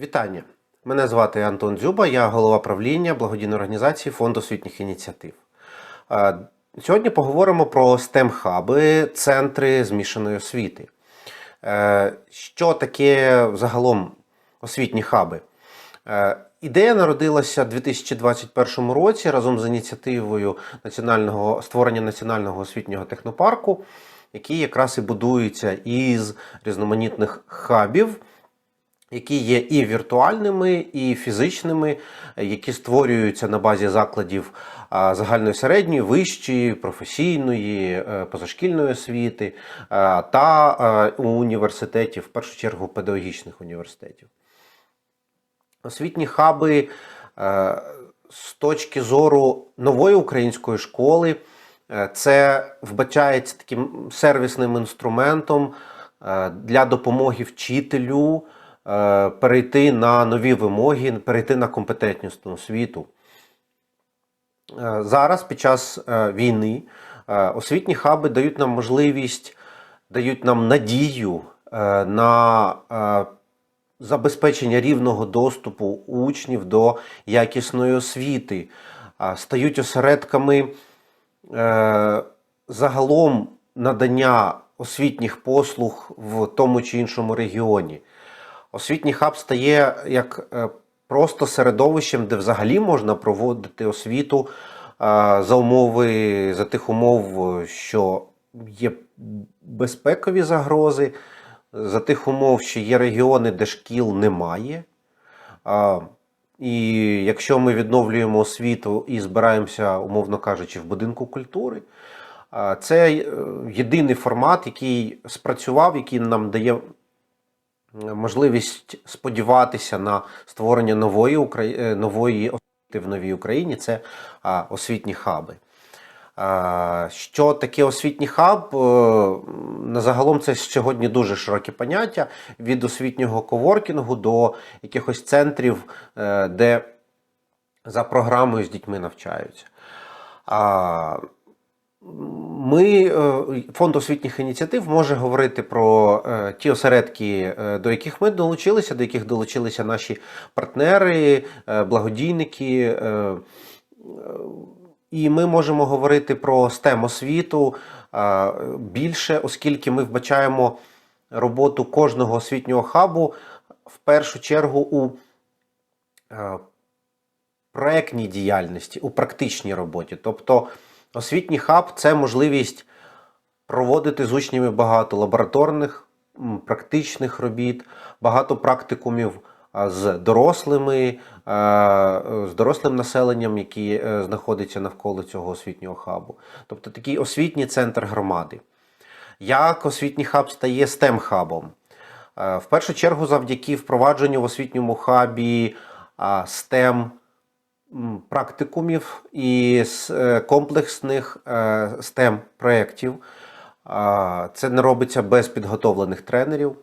Вітання! Мене звати Антон Дзюба, я голова правління благодійної організації Фонд освітніх ініціатив. Сьогодні поговоримо про STEM-хаби, центри змішаної освіти. Е, Що таке загалом освітні хаби? Е, Ідея народилася у 2021 році разом з ініціативою національного створення національного освітнього технопарку, який якраз і будується із різноманітних хабів, які є і віртуальними, і фізичними, е, які створюються на базі закладів загальної середньої, вищої, професійної, е, позашкільної освіти е, та е, університетів, в першу чергу педагогічних університетів. Освітні хаби е, з точки зору нової української школи, е, це вбачається таким сервісним інструментом е, для допомоги вчителю е, перейти на нові вимоги, перейти на компетентність освіту. Е, Зараз, під час е, війни, е, освітні хаби дають нам можливість, дають нам надію е, на е, забезпечення рівного доступу учнів до якісної освіти, стають осередками е, загалом надання освітніх послуг в тому чи іншому регіоні. Освітній хаб стає як е, просто середовищем, де взагалі можна проводити освіту е, за умови, за тих умов, що є безпекові загрози, за тих умов, що є регіони, де шкіл немає. І якщо ми відновлюємо освіту і збираємося, умовно кажучи, в будинку культури, це е, єдиний формат, який спрацював, який нам дає можливість сподіватися на створення нової, Украї- е, нової освіти в новій Україні це освітні хаби. Що таке освітній хаб? Е, На загалом це сьогодні дуже широке поняття від освітнього коворкінгу до якихось центрів, е, де за програмою з дітьми навчаються. Ми, е, фонд освітніх ініціатив може говорити про е, ті осередки, е, до яких ми долучилися, до яких долучилися наші партнери, благодійники. І ми можемо говорити про STEM освіту більше, оскільки ми вбачаємо роботу кожного освітнього хабу в першу чергу у проектній діяльності, у практичній роботі. Тобто освітній хаб це можливість проводити з учнями багато лабораторних, практичних робіт, багато практикумів з дорослими, з дорослим населенням, які е, знаходиться навколо цього освітнього хабу. Тобто такий освітній центр громади. Як освітній хаб стає STEM-хабом? Е, В першу чергу, завдяки впровадженню в освітньому хабі STEM практикумів і е, комплексних е, STEM проєктів. Це не робиться без підготовлених тренерів.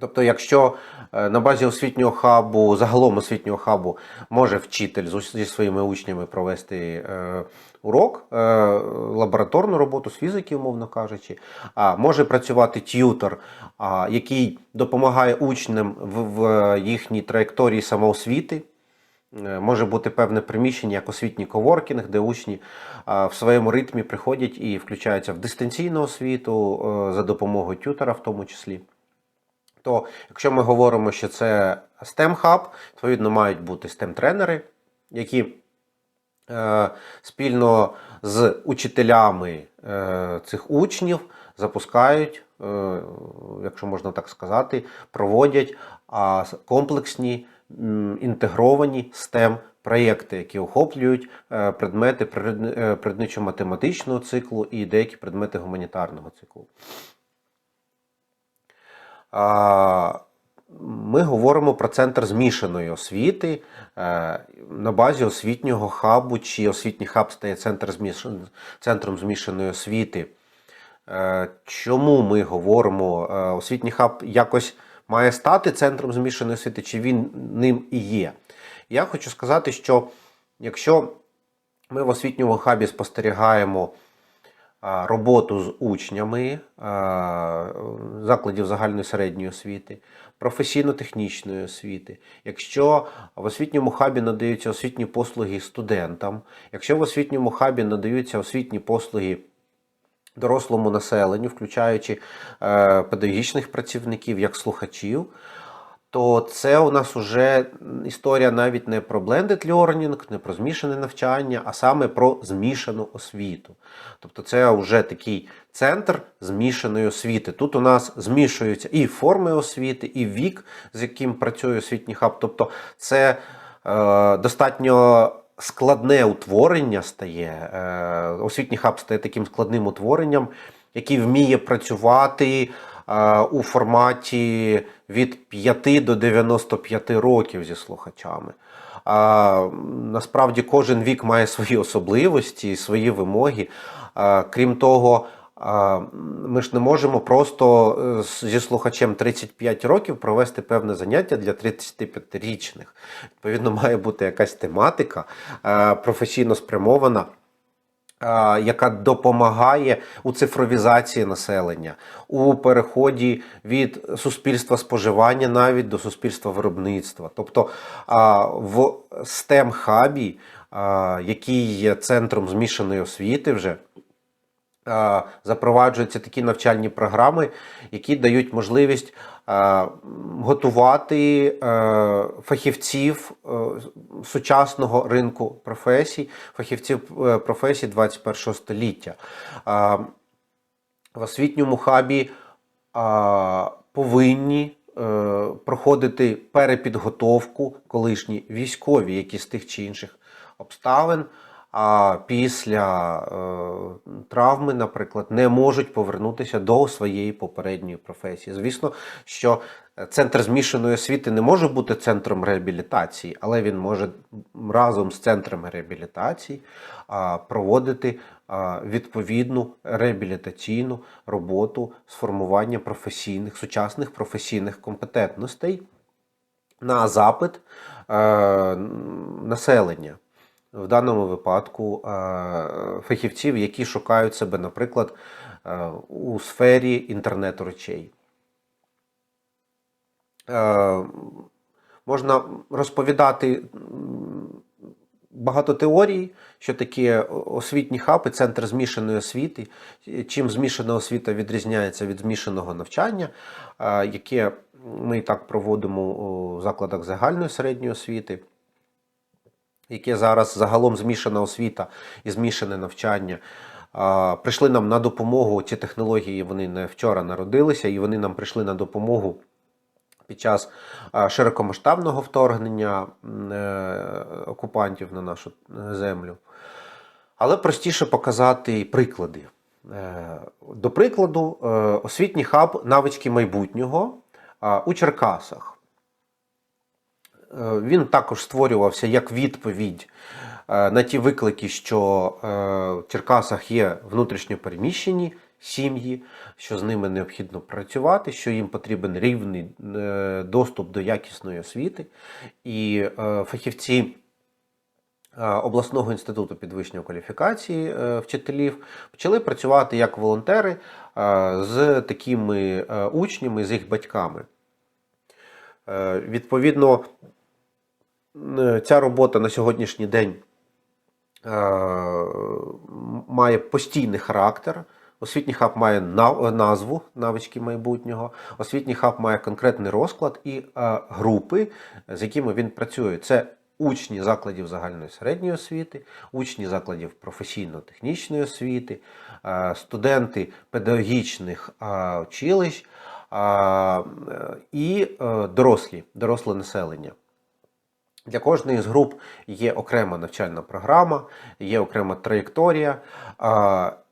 Тобто, якщо е, на базі освітнього хабу, загалом освітнього хабу, може вчитель зі своїми учнями провести урок, лабораторну роботу з фізики, умовно кажучи, а може працювати т'ютор, який допомагає учням в їхній траєкторії самоосвіти. Е, Може бути певне приміщення, як освітній коворкінг, де учні в своєму ритмі приходять і включаються в дистанційну освіту е, за допомогою тютера, в тому числі. То, якщо ми говоримо, що це STEM хаб, відповідно мають бути STEM-тренери, які е, спільно з учителями цих учнів запускають, якщо можна так сказати, проводять комплексні інтегровані STEM проєкти, які охоплюють е, предмети е, природничо-математичного циклу і деякі предмети гуманітарного циклу. Ми говоримо про центр змішаної освіти е, на базі освітнього хабу, чи освітній хаб стає центр змішан- центром змішаної освіти. Чому ми говоримо, освітній хаб якось має стати центром змішаної освіти, чи він ним і є? Я хочу сказати, що якщо ми в освітньому хабі спостерігаємо роботу з учнями закладів загальної середньої освіти, професійно-технічної освіти. Якщо в освітньому хабі надаються освітні послуги студентам, якщо в освітньому хабі надаються освітні послуги дорослому населенню, включаючи е, педагогічних працівників як слухачів, то це у нас вже історія навіть не про blended learning, не про змішане навчання, а саме про змішану освіту. Тобто це вже такий центр змішаної освіти. Тут у нас змішуються і форми освіти, і вік, з яким працює освітній хаб. Тобто це е, достатньо складне утворення стає. Е, освітній хаб стає таким складним утворенням, який вміє працювати е, у форматі від 5 до 95 років зі слухачами. Насправді кожен вік має свої особливості, свої вимоги. Крім того, ми ж не можемо просто е, зі слухачем 35 років провести певне заняття для 35-річних. Відповідно, має бути якась тематика е, професійно спрямована яка допомагає у цифровізації населення, у переході від суспільства споживання навіть до суспільства виробництва. Тобто в STEM хабі, який є центром змішаної освіти вже. Запроваджуються такі навчальні програми, які дають можливість готувати е, фахівців е, сучасного ринку професій, фахівців е, професій 21 століття. В освітньому хабі повинні проходити перепідготовку колишні військові, які з тих чи інших обставин. А після е, травми, наприклад, не можуть повернутися до своєї попередньої професії. Звісно, що центр змішаної освіти не може бути центром реабілітації, але він може разом з центром реабілітації а, проводити відповідну реабілітаційну роботу з формування професійних, сучасних професійних компетентностей на запит е, населення. В даному випадку е, фахівців, які шукають себе, наприклад, е, у сфері інтернету речей. Е, Можна розповідати багато теорій, що таке освітній хаб і центр змішаної освіти. Чим змішана освіта відрізняється від змішаного навчання, яке ми і так проводимо у закладах загальної середньої освіти яке зараз загалом змішана освіта і змішане навчання. Прийшли нам на допомогу. Ці технології вони не вчора народилися, і вони нам прийшли на допомогу під час широкомасштабного вторгнення е, окупантів на нашу е, землю. Але простіше показати приклади. Е, До прикладу, освітній хаб навички майбутнього у Черкасах. Е, Він також створювався як відповідь е, на ті виклики, що е, в Черкасах є внутрішньо переміщені сім'ї, що з ними необхідно працювати, що їм потрібен рівний доступ до якісної освіти. І фахівці обласного інституту підвищення кваліфікації вчителів почали працювати як волонтери з такими учнями, з їх батьками. Відповідно, ця робота на сьогоднішній день е, має постійний характер. Освітній хаб має назву навички майбутнього. Освітній хаб має конкретний розклад і е, групи, з якими він працює. Це учні закладів загальної середньої освіти, учні закладів професійно-технічної освіти, е, студенти педагогічних е, училищ е, е, і е, дорослі, доросле населення. Для кожної з груп є окрема навчальна програма, є окрема траєкторія.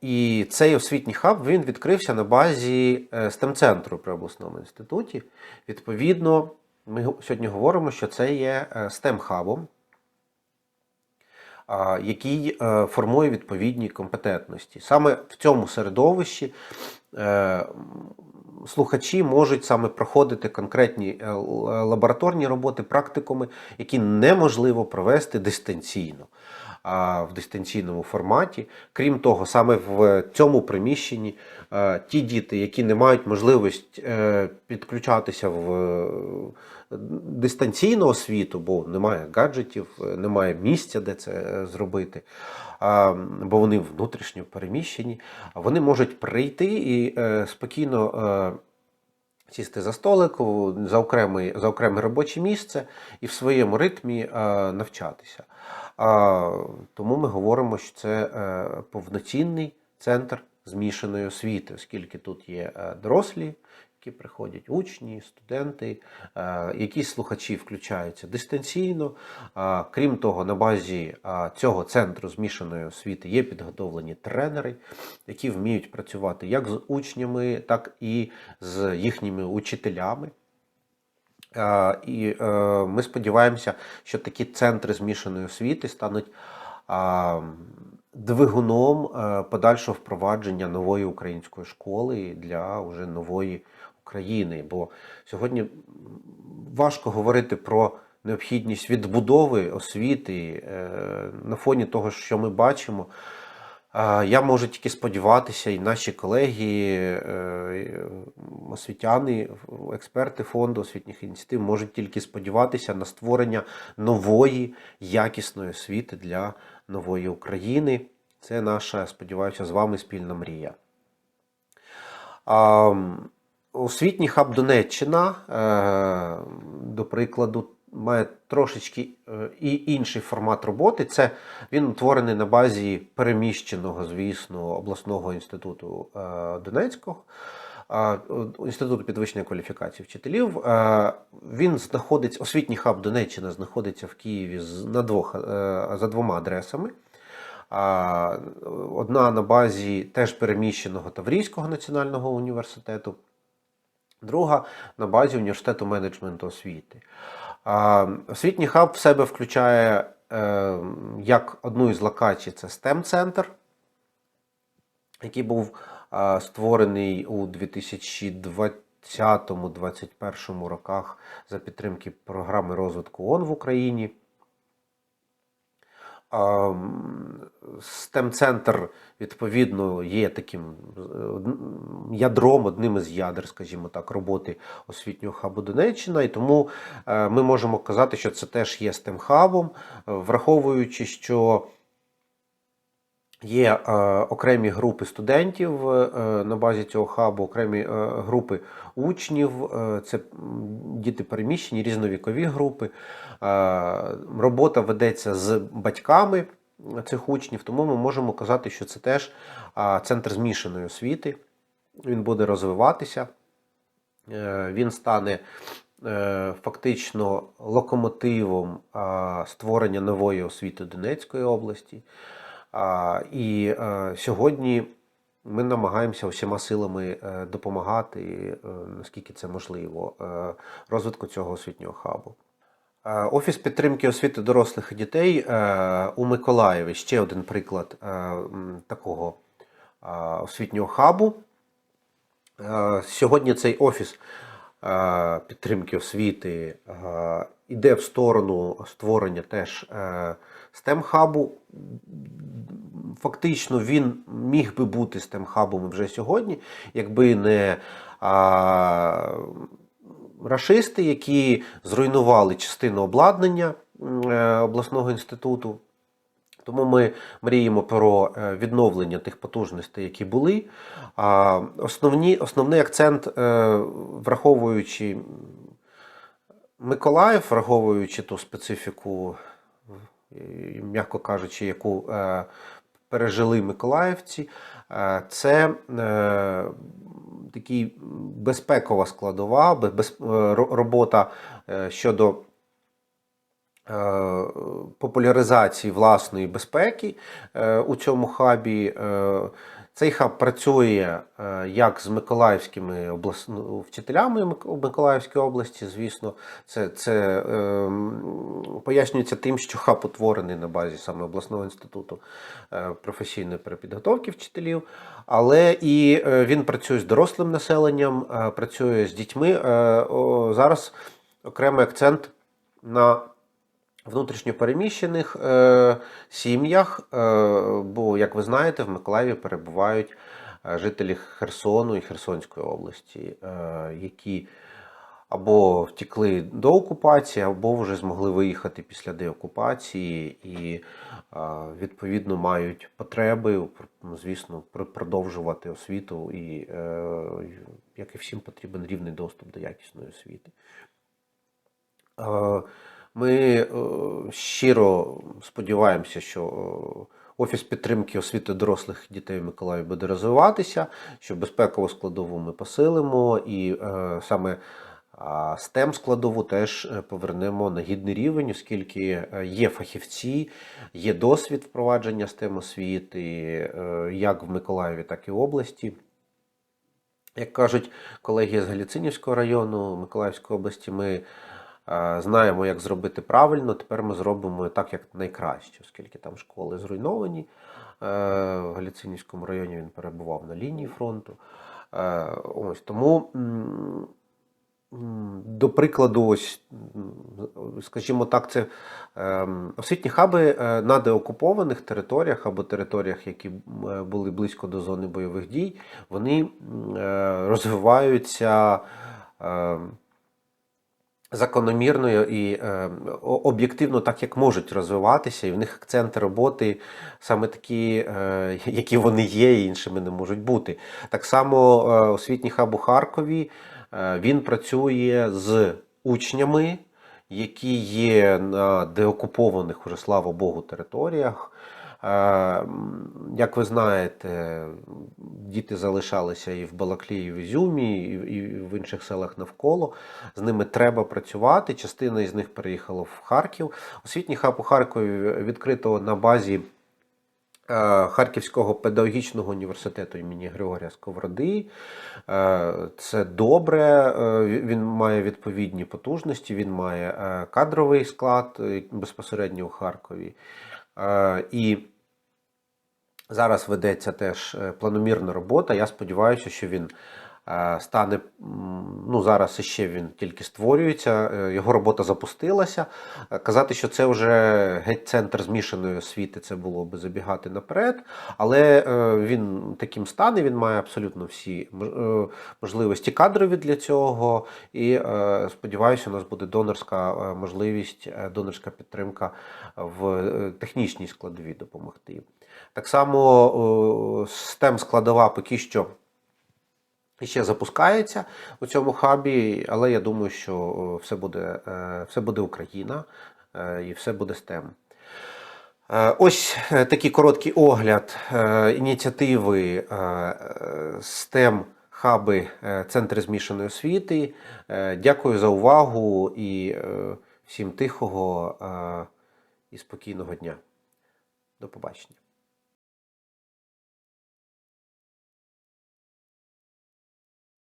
І цей освітній хаб він відкрився на базі е, STEM-центру при обласному інституті. Відповідно, ми сьогодні говоримо, що це є е, STEM-хабом, який е, формує відповідні компетентності. Саме в цьому середовищі слухачі можуть саме проходити конкретні е, лабораторні роботи, практикуми, які неможливо провести дистанційно. в дистанційному форматі. Крім того, саме в цьому приміщенні е, ті діти, які не мають можливість е, підключатися в е, дистанційну освіту, бо немає гаджетів, е, немає місця, де це е, зробити, бо вони внутрішньо переміщені, вони можуть прийти і е, спокійно. Сісти за столик за окреме, за окреме робоче місце і в своєму ритмі навчатися. Тому ми говоримо, що це повноцінний центр змішаної освіти, оскільки тут є дорослі, які приходять учні, студенти, е, якісь слухачі включаються дистанційно. Крім того, на базі цього центру змішаної освіти є підготовлені тренери, які вміють працювати як з учнями, так і з їхніми учителями. Е, І е, ми сподіваємося, що такі центри змішаної освіти стануть двигуном е, подальшого впровадження нової української школи для уже нової України. Бо сьогодні важко говорити про необхідність відбудови освіти е, на фоні того, що ми бачимо. Я можу тільки сподіватися, і наші колеги, е, освітяни, експерти фонду освітніх ініціатив можуть тільки сподіватися на створення нової якісної освіти для нової України. Це наша, сподіваюся, з вами спільна мрія. Освітній хаб Донеччина, е, до прикладу, має трошечки е, і інший формат роботи. Це він утворений на базі переміщеного, звісно, обласного інституту е, Донецького. Інституту підвищення кваліфікації вчителів. Він знаходиться, освітній хаб Донеччина знаходиться в Києві на двох, за двома адресами. Одна на базі теж переміщеного Таврійського національного університету, друга на базі університету менеджменту освіти. Освітній хаб в себе включає е, як одну із локацій це STEM-центр, який був створений у 2020-2021 роках за підтримки програми розвитку ООН в Україні. STEM-центр, відповідно, є таким е, ядром, одним із ядер, скажімо так, роботи освітнього хабу Донеччина. І тому е, ми можемо казати, що це теж є STEM-хабом, враховуючи, що Є е, окремі групи студентів е, на базі цього хабу, окремі е, групи учнів, е, це діти переміщені, різновікові групи. Е, робота ведеться з батьками цих учнів, тому ми можемо казати, що це теж е, центр змішаної освіти. Він буде розвиватися, Е, він стане е, фактично локомотивом створення нової освіти Донецької області. І е, сьогодні ми намагаємося всіма силами е, допомагати, е, наскільки це можливо, розвитку цього освітнього хабу. Офіс підтримки освіти дорослих і дітей у Миколаєві ще один приклад такого освітнього хабу. Сьогодні цей офіс підтримки освіти е, іде в сторону створення теж е, STEM-хабу. Фактично він міг би бути STEM-хабом вже сьогодні, якби не а, рашисти, які зруйнували частину обладнання е, обласного інституту. Тому ми мріємо про е, відновлення тих потужностей, які були. Основні, основний акцент, е, враховуючи Миколаїв, враховуючи ту специфіку, м'яко кажучи, яку е, пережили миколаївці, е, це е, такий безпекова складова, е, робота е, щодо е, популяризації власної безпеки е, у цьому хабі. Цей хаб працює е, як з миколаївськими облас... ну, вчителями Мик- у Миколаївській області. Звісно, це, це е, пояснюється тим, що хаб утворений на базі саме обласного інституту е, професійної перепідготовки вчителів. Але і е, він працює з дорослим населенням, працює з дітьми. Зараз окремий акцент на внутрішньопереміщених е, сім'ях, е, бо, як ви знаєте, в Миколаєві перебувають е, жителі Херсону і Херсонської області, е, які або втекли до окупації, або вже змогли виїхати після деокупації і е, відповідно мають потреби, звісно, продовжувати освіту, і е, як і всім потрібен рівний доступ до якісної освіти. Ми е, щиро сподіваємося, що е, Офіс підтримки освіти дорослих дітей в Миколаєві буде розвиватися, що безпекову складову ми посилимо, і е, саме STEM складову теж повернемо на гідний рівень, оскільки є фахівці, є досвід впровадження STEM освіти, як в Миколаєві, так і в області. Як кажуть колеги з Галіцинівського району Миколаївської області, ми знаємо, як зробити правильно. Тепер ми зробимо так, як найкраще, оскільки там школи зруйновані. Е, В Галіцинівському районі він перебував на лінії фронту. Е, Ось тому. До прикладу, ось, скажімо так, це ем, освітні хаби е, на деокупованих територіях або територіях, які е, були близько до зони бойових дій, вони е, розвиваються е, закономірно і е, об'єктивно так, як можуть розвиватися, і в них акценти роботи саме такі, е, які вони є, і іншими не можуть бути. Так само е, освітній хаб у Харкові е, він працює з учнями, які є на деокупованих уже, слава Богу, територіях. Як ви знаєте, діти залишалися і в Балаклії, і в Ізюмі, і в інших селах навколо. З ними треба працювати. Частина із них переїхала в Харків. Освітній хаб у Харкові відкрито на базі Харківського педагогічного університету імені Григорія Сковороди. Е, Це добре. е, Він має відповідні потужності, він має е, кадровий склад е, безпосередньо у Харкові. Е, І зараз ведеться теж е, планомірна робота. Я сподіваюся, що він е, стане. Ну, зараз іще він тільки створюється, е, його робота запустилася. Е, Казати, що це вже геть центр змішаної освіти, це було би забігати наперед. Але е, він таким стане, він має абсолютно всі е, можливості кадрові для цього. І е, сподіваюся, у нас буде донорська е, можливість, е, донорська підтримка в е, технічній складовій допомогти. Так само STEM складова поки що ще запускається у цьому хабі, але я думаю, що е, все буде, е, все буде Україна е, і все буде STEM. Ось такий короткий огляд ініціативи STEM хаби Центри змішаної освіти. Дякую за увагу і всім тихого і спокійного дня. До побачення.